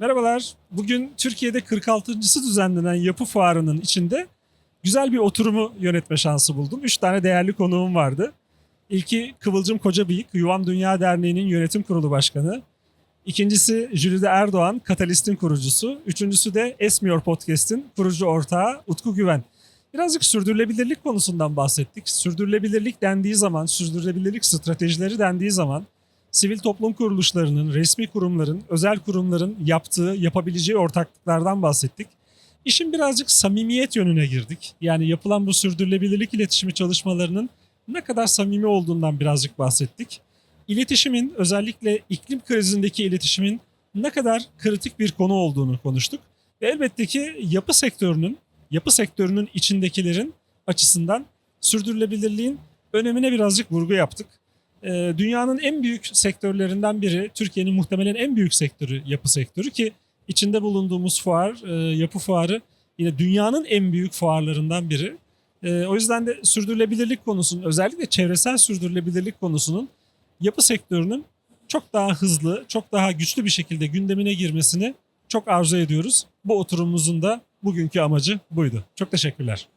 Merhabalar. Bugün Türkiye'de 46.sı düzenlenen yapı fuarının içinde güzel bir oturumu yönetme şansı buldum. Üç tane değerli konuğum vardı. İlki Kıvılcım Kocabıyık, Yuvam Dünya Derneği'nin yönetim kurulu başkanı. İkincisi Jülide Erdoğan, Katalist'in kurucusu. Üçüncüsü de Esmiyor Podcast'in kurucu ortağı Utku Güven. Birazcık sürdürülebilirlik konusundan bahsettik. Sürdürülebilirlik dendiği zaman, sürdürülebilirlik stratejileri dendiği zaman sivil toplum kuruluşlarının, resmi kurumların, özel kurumların yaptığı, yapabileceği ortaklıklardan bahsettik. İşin birazcık samimiyet yönüne girdik. Yani yapılan bu sürdürülebilirlik iletişimi çalışmalarının ne kadar samimi olduğundan birazcık bahsettik. İletişimin, özellikle iklim krizindeki iletişimin ne kadar kritik bir konu olduğunu konuştuk. Ve elbette ki yapı sektörünün, yapı sektörünün içindekilerin açısından sürdürülebilirliğin önemine birazcık vurgu yaptık. Ee, dünyanın en büyük sektörlerinden biri, Türkiye'nin muhtemelen en büyük sektörü yapı sektörü ki içinde bulunduğumuz fuar, e, yapı fuarı yine dünyanın en büyük fuarlarından biri. E, o yüzden de sürdürülebilirlik konusunun, özellikle çevresel sürdürülebilirlik konusunun yapı sektörünün çok daha hızlı, çok daha güçlü bir şekilde gündemine girmesini çok arzu ediyoruz. Bu oturumumuzun da bugünkü amacı buydu. Çok teşekkürler.